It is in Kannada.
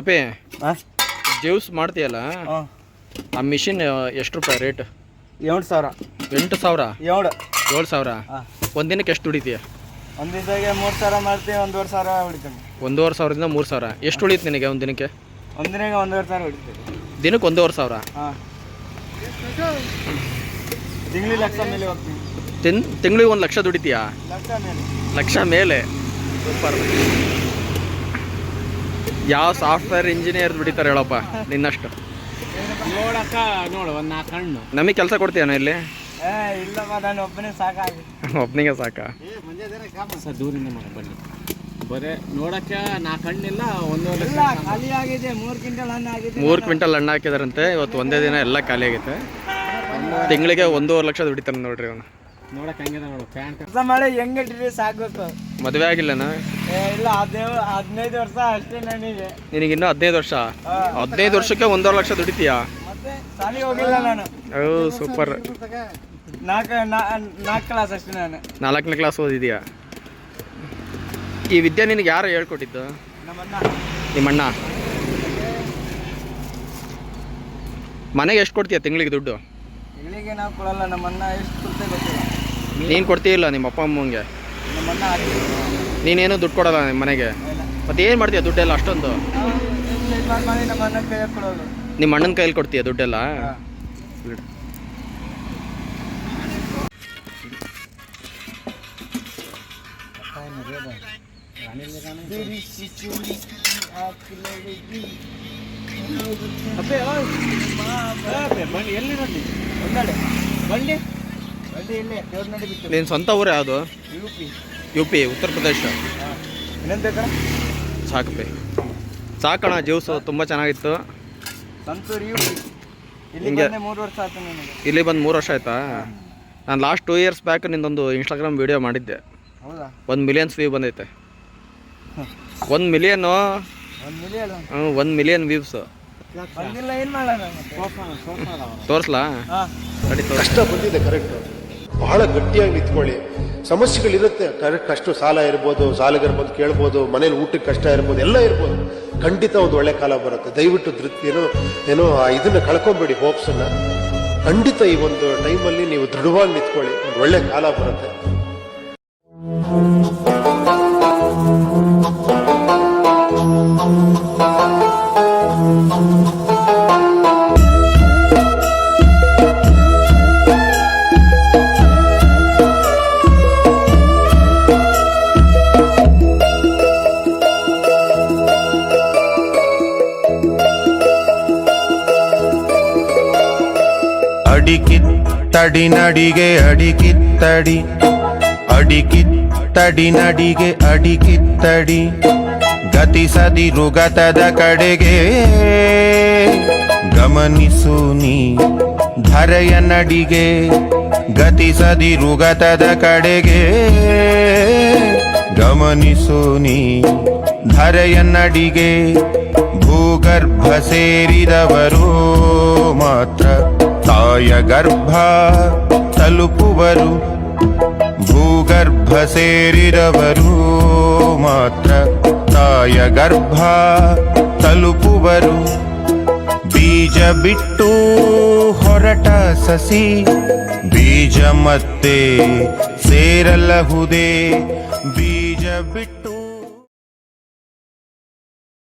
ಅಪ್ಪಿ ಜ್ಯೂಸ್ ಮಾಡ್ತೀಯಲ್ಲ? ಆ. ಮಿಷಿನ್ ಎಷ್ಟು ರೂಪಾಯಿ ರೇಟ್? ಎಂಟು ಸಾವಿರ. ಎಂಟು ಸಾವಿರ? ಏಳು. ಏಳು ಸಾವಿರ? ಒಂದಿನಕ್ಕೆ ಎಷ್ಟು ದುಡಿತೀಯ? ಒಂದು ಮೂರು ಸಾವಿರ ಮಾಡ್ತೀವಿ ಒಂದೂವರೆ ಸಾವಿರ ಹೊಡಿತೀವಿ. ಒಂದೂವರೆ ಸಾವಿರದಿಂದ ಮೂರು ಸಾವಿರ. ಎಷ್ಟು ಉಳಿತು ನಿನಗೆ ಒಂದು ದಿನಕ್ಕೆ? ಒಂದು ದಿನಕ್ಕೆ ಒಂದೂವರೆ ಸಾವಿರ ಹೊಡಿತೀವಿ. ದಿನಕ್ಕೆ ಒಂದೂವರೆ ಸಾವಿರ? ತಿಂಗ್ಳಿಗೆ ಲಕ್ಷ ಮೇಲೆ ಹೋಗ್ತೀನಿ ತಿನ್ ತಿಂಗಳಿಗೆ ಒಂದು ಲಕ್ಷ ದುಡಿತೀಯಾ? ಲಕ್ಷ ಮೇಲೆ. ಲಕ್ಷ ಮೇಲೆ? ಸೂಪರ್. ಯಾವ ಸಾಫ್ಟ್ವೇರ್ ಇಂಜಿನಿಯರ್ ದುಡಿತಾರೆ ಹೇಳಪ್ಪ ನಿನ್ನಷ್ಟು. ನೋಡಕ್ಕ ನೋಡು ಒಂದು ನಾಲ್ಕು ಹಣ್ಣು. ನಮಗೆ ಕೆಲಸ ಕೊಡ್ತೀಯನ ಇಲ್ಲಿ? ಏ ಇಲ್ಲಮ್ಮ ನಾನು ಒಬ್ಬನೇ ಸಾಕಾಗಿ. ಒಬ್ಬನಿಗೆ ಸಾಕ? ಸರ್ ದೂರಿಂದ ಬನ್ನಿ. ಬರೇ ನೋಡಕ್ಕೆ ನಾಲ್ಕು ಹಣ್ಣಿಲ್ಲ ಒಂದೂವರೆ ಇಲ್ಲ ಲಕ್ಷ ಖಾಲಿ ಆಗಿದೆ ಮೂರು ಕ್ವಿಂಟಲ್ ಹಣ್ಣು ಆಗಿದೆ. ಮೂರು ಕ್ವಿಂಟಲ್ ಹಣ್ಣು ಹಾಕಿದಾರಂತೆ ಇವತ್ತು ಒಂದೇ ದಿನ ಎಲ್ಲ ಖಾಲಿ ಆಗೈತೆ. ತಿಂಗಳಿಗೆ ಒಂದೂವರೆ ಲಕ್ಷ ದುಡಿತಾನೆ ನೋಡ್ರಿ ಅವನು ನೋಡಕ್ಕೆ ಹಂಗಿದೆ ನೋಡು ಪ್ಯಾಂಟ್ ಕೆಲಸ ಮಾಡಿ ಹೆಂಗೆ ಇಟ್ಟಿರಿ ಸಾಕಬೇಕು ಮದುವೆ ಆಗಿಲ್ಲನ? ಏ ಇಲ್ಲ ಹದಿನೈದು ಹದಿನೈದು ವರ್ಷ ಅಷ್ಟೇ ನನಗೆ. ನಿನಗೆ ಇನ್ನೂ ಹದಿನೈದು ವರ್ಷ. ಹದಿನೈದು ವರ್ಷಕ್ಕೆ ಒಂದೂವರೆ ಲಕ್ಷ ದುಡಿತೀಯಾ? ಮತ್ತೆ ಸಾಲಿಗೆ ಹೋಗಿಲ್ಲ ನಾನು. ಓ ಸೂಪರ್ ನಾಲ್ಕು ನಾಲ್ಕು ಕ್ಲಾಸ್ ಅಷ್ಟೇ ನಾನು. ನಾಲ್ಕನೇ ಕ್ಲಾಸ್ ಓದಿದ್ಯಾ? ಈ ವಿದ್ಯೆ ನಿನಗೆ ಯಾರು ಹೇಳ್ಕೊಟ್ಟಿದ್ದು? ನಮ್ಮನ್ನ ನಿಮ್ಮಣ್ಣ? ಮನೆಗೆ ಎಷ್ಟು ಕೊಡ್ತೀಯ ತಿಂಗಳಿಗೆ ದುಡ್ಡು? ತಿಂಗಳಿಗೆ ನಾವು ಕೊಡಲ್ಲ ಅಣ್ಣ ಎಷ್ಟು ಕೊಡ್ತೇ ಗೊತ್ತಿಲ್ಲ. ನೀನು ಕೊಡ್ತೀಯಿಲ್ಲ ನಿಮ್ಮ ಅಪ್ಪ ಅಮ್ಮಂಗೆ? ನೀನೇನು ದುಡ್ಡು ಕೊಡಲ್ಲ ನಿಮ್ಮ ಮನೆಗೆ? ಮತ್ತೆ ಏನು ಮಾಡ್ತೀಯ ದುಡ್ಡೆಲ್ಲ ಅಷ್ಟೊಂದು? ನಿಮ್ಮ ಅಣ್ಣನ ಕೈಯಲ್ಲಿ ಕೊಡ್ತೀಯ ದುಡ್ಡೆಲ್ಲ. ಬಿಡು. ಬಂಡಿ? ನಿನ್ನ ಸ್ವಂತ ಊರು ಯಾವುದು? U P U P Uttar Pradesh. ಸಾಕು ಬೇ ಸಾಕಣ ಜ್ಯೂಸು ತುಂಬ ಚೆನ್ನಾಗಿತ್ತು. ಇಲ್ಲಿ ಹಿಂಗೆ- ಬಂದೆ ಮೂರು ವರ್ಷ ಆಯ್ತು ನನಗೆ. ಇಲ್ಲಿ ಬಂದು ಮೂರು ವರ್ಷ ಆಯ್ತಾ? ನಾನು ಲಾಸ್ಟ್ ಟೂ ಇಯರ್ಸ್ ಬ್ಯಾಕ್ ನಿಂದೊಂದು ಇನ್ಸ್ಟಾಗ್ರಾಮ್ ವಿಡಿಯೋ ಮಾಡಿದ್ದೆ. ಹೌದಾ? ಒಂದು ಮಿಲಿಯನ್ಸ್ ವ್ಯೂ ಬಂದೈತೆ. ಒಂದು ಮಿಲಿಯನ್ನು ಒಂದು ಮಿಲಿಯನ್ ಒಂದು ಮಿಲಿಯನ್ ವ್ಯೂಸ್ ಬಂದಿಲ್ಲ ಏನು ಮಾಡೋಣ ಮತ್ತೆ? ಸೋಫಾ ಸೋಫಾ ಅದಾವ. ತೋರಿಸ್ಲಾ ಕಷ್ಟ ಬಂದಿದೆ ಕರೆಕ್ಟ್ ಬಹಳ ಗಟ್ಟಿಯಾಗಿ ನಿಂತ್ಕೊಳ್ಳಿ. ಸಮಸ್ಯೆಗಳಿರುತ್ತೆ. ಅಷ್ಟು ಸಾಲ ಇರ್ಬೋದು ಸಾಲಗಿರ್ಬೋದು ಬಂದು ಕೇಳ್ಬೋದು, ಮನೇಲಿ ಊಟಕ್ಕೆ ಕಷ್ಟ ಇರ್ಬೋದು, ಎಲ್ಲ ಇರ್ಬೋದು. ಖಂಡಿತ ಒಂದು ಒಳ್ಳೆ ಕಾಲ ಬರುತ್ತೆ. ದಯವಿಟ್ಟು ಧೃತ್ ಏನೋ ಏನೋ ಇದನ್ನ ಕಳ್ಕೊಂಬೇಡಿ ಹೋಪ್ಸನ್ನ ಖಂಡಿತ ಈ ಒಂದು ಟೈಮಲ್ಲಿ ನೀವು ದೃಢವಾಗಿ ನಿಂತ್ಕೊಳ್ಳಿ. ಒಂದು ಒಳ್ಳೆ ಕಾಲ ಬರುತ್ತೆ. ಅಡಿಕಿತ್ತಡಿ ನಡಿಗೆ, ಅಡಿ ಕಿತ್ತಡಿ. ನಡಿಗೆ ಅಡಿಕಿತ್ತಡಿ ಗತಿಸದಿರು ಗತದ ಕಡೆಗೆ. ಗಮನಿಸು ನೀ ಧರೆಯ ನಡಿಗೆ ಗತಿಸದಿರು ಗತದ ಕಡೆಗೆ. ಗಮನಿಸು ನೀ ಧರೆಯ ನಡಿಗೆ, ಭೂಗರ್ಭ ಸೇರಿದವರು ಮಾತ್ರ. ತಾಯ ಗರ್ಭ ತಲುಪುವರು ಭೂಗರ್ಭ ಸೇರಿದವರು ಮಾತ್ರ ತಾಯ ಗರ್ಭ ತಲುಪುವರು ಬೀಜ ಬಿಟ್ಟು ಹೊರಟ ಸಸಿ ಬೀಜ ಮತ್ತೆ ಸೇರಲಹುದೇ ಬೀಜ ಬಿಟ್ಟು